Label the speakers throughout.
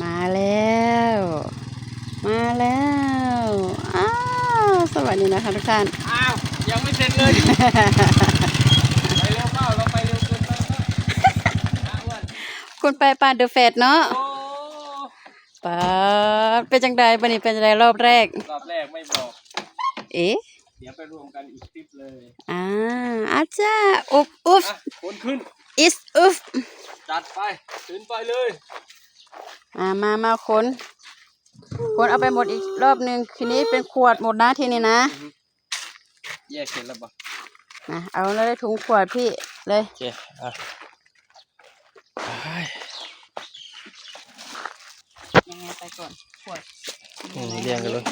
Speaker 1: มาแล้ว มาแล้วอ้าวสวัสดีนะคะทุกท่าน
Speaker 2: อ้าว ยังไม่เสร็จเลย ไปเร็วเปล่าเราไปเร็วเกินไปเปล่าอะอ้วน
Speaker 1: คุณไปปานเดอะเฟดเนาะ
Speaker 2: โอ้
Speaker 1: ปาดเป็นจังใดบันนี้เป็นจังใดรอบแรก
Speaker 2: รอบแรกไม่บอก
Speaker 1: เอ๊ะ
Speaker 2: เดี๋ยวไปรวมกันอีกคลิปเลย
Speaker 1: อ่าอาจารย์อุบอุบ
Speaker 2: อะคนขึ้น
Speaker 1: อิสอุบ
Speaker 2: จัดไปขึ้นไปเลย
Speaker 1: อ่า มามาคนคนเอาไปหมดอีกรอบหนึ่งทีนี้เป็นขวดหมดนะทีนี้นะ
Speaker 2: แยกเสร็จแล้วปะ
Speaker 1: นะเอาเลยถุงขวดพี่เลย
Speaker 2: โอเคอะไป
Speaker 1: ยังไงไปก่อนขวด
Speaker 2: อืมเรียงกันเลย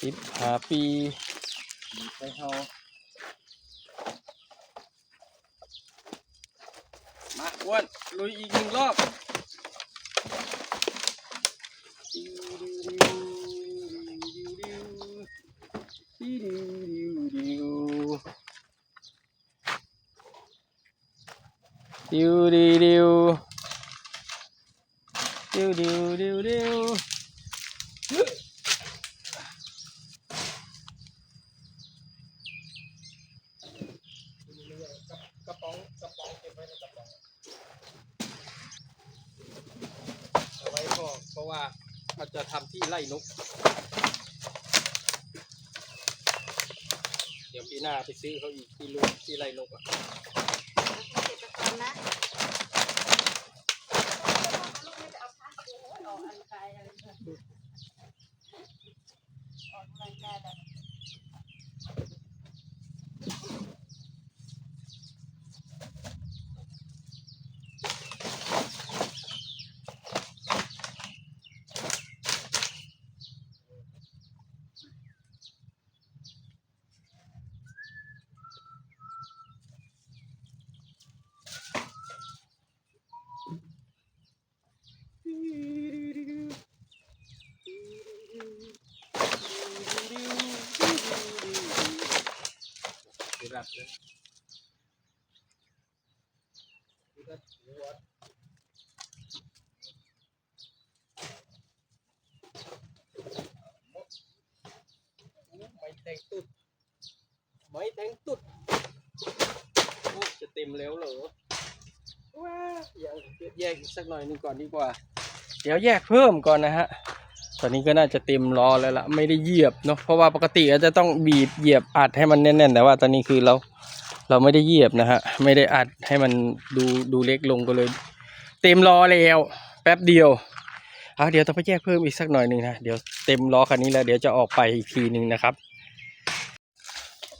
Speaker 2: สิบห้าปี ไปเฮามาอ้วนลุยอีกหนึ่งรอบดิวดิวดิวดิวดิวดิวดิวกระป๋องกระป๋องเก็บไว้ในกระป๋องเอาไว้ก็เพราะว่ามันจะทำที่ไล่นก เดี๋ยวปีหน้าไปซื้อเขาอีกที่ลูกที่ไล่นกอะับเลยไม่แทงตุดไม่แทงตุดโอ้จะเต็มแล้วเหรอว้ายังแยกอีกสักหน่อยหนึงก่อนดีกว่า เดี๋ยวแยกเพิ่มก่อนนะฮะ ตอนนี้ก็น่าจะเต็มรอแล้วล่ะไม่ได้เหยียบเนาะเพราะว่าปกติอาจจะต้องบีบเหยียบอัดให้มันแน่นๆ แต่ว่าตอนนี้คือเราเราไม่ได้เหยียบนะฮะไม่ได้อัดให้มันดูดูเล็กลงก็เลย เต็มรอแล้วแป๊บเดียวเอาเดี๋ยวต้องไปแยกเพิ่มอีกสักหน่อยหนึ่งนะเดี๋ยวเต็มล้อคันนี้แล้วเดี๋ยวจะออกไปอีกทีหนึ่งนะครับ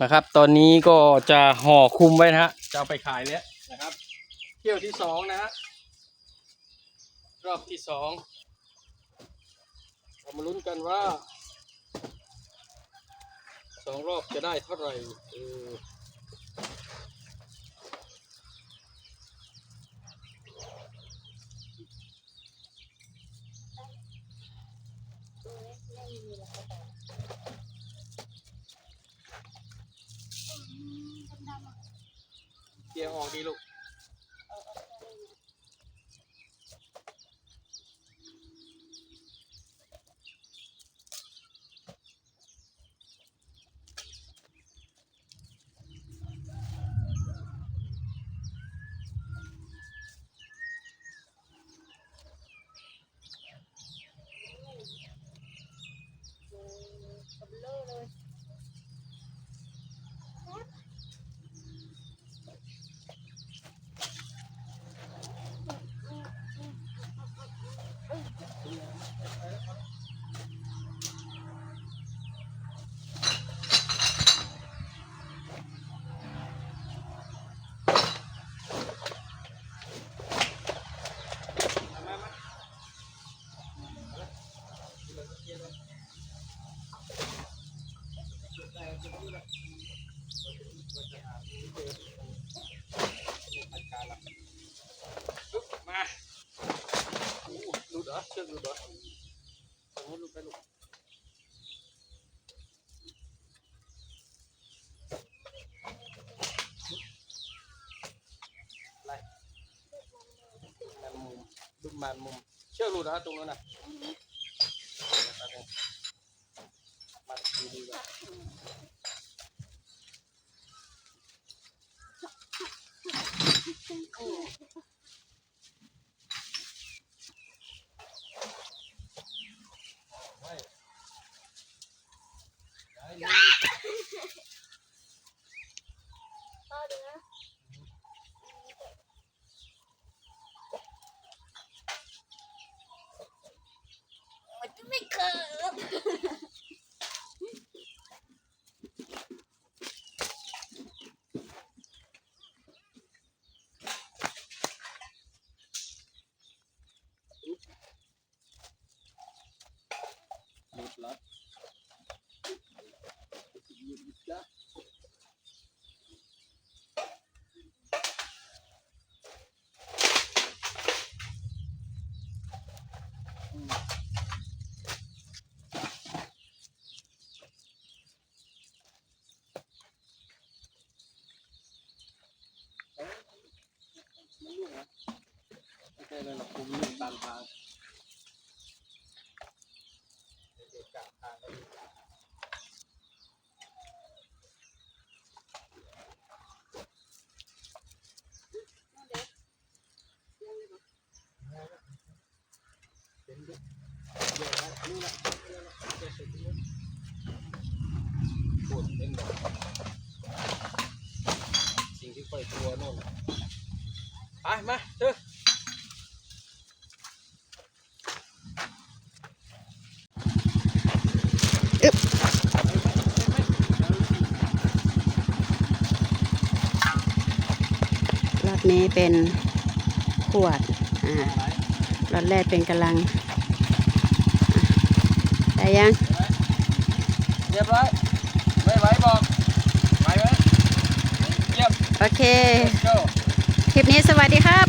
Speaker 2: นะครับ ตอนนี้ก็จะห่อคุมไว้นะฮะจะเอาไปขายแล้วนะครับ เที่ยวที่สองนะฮะรอบที่สอง เรามาลุ้นกันว่าสองรอบจะได้เท่าไหร่เออเกียร์ออกดีลูก ปึ๊บมาอู้ดูเด้อเชือกดูเด้อตรงนู้นลูกไปลูกอะไรแมงมุมดูแมงมุมเชือกลูกนะตรงนู้นน่ะ หลุดแล้วหยุดจ้ะอืมเอ้ยมันลูกนะไม่ใช่เลยหรอกคุมลูกตามทางเด็กๆกะทางแล้วดี เปวดเดี๋ยวเสร็จแล้วปวดเล่นแบบสิ่งที่ค่อยกลัวโน่นไปมาเถอะ
Speaker 1: รอบนี้เป็นขวด อ่า รอบแรกเป็นกำลังอะได้ยัง
Speaker 2: เรียบร้อยไม่ไหวบอกไหวไหมเยี่ยม
Speaker 1: โอเค
Speaker 2: go
Speaker 1: คลิปนี้สวัสดีครับ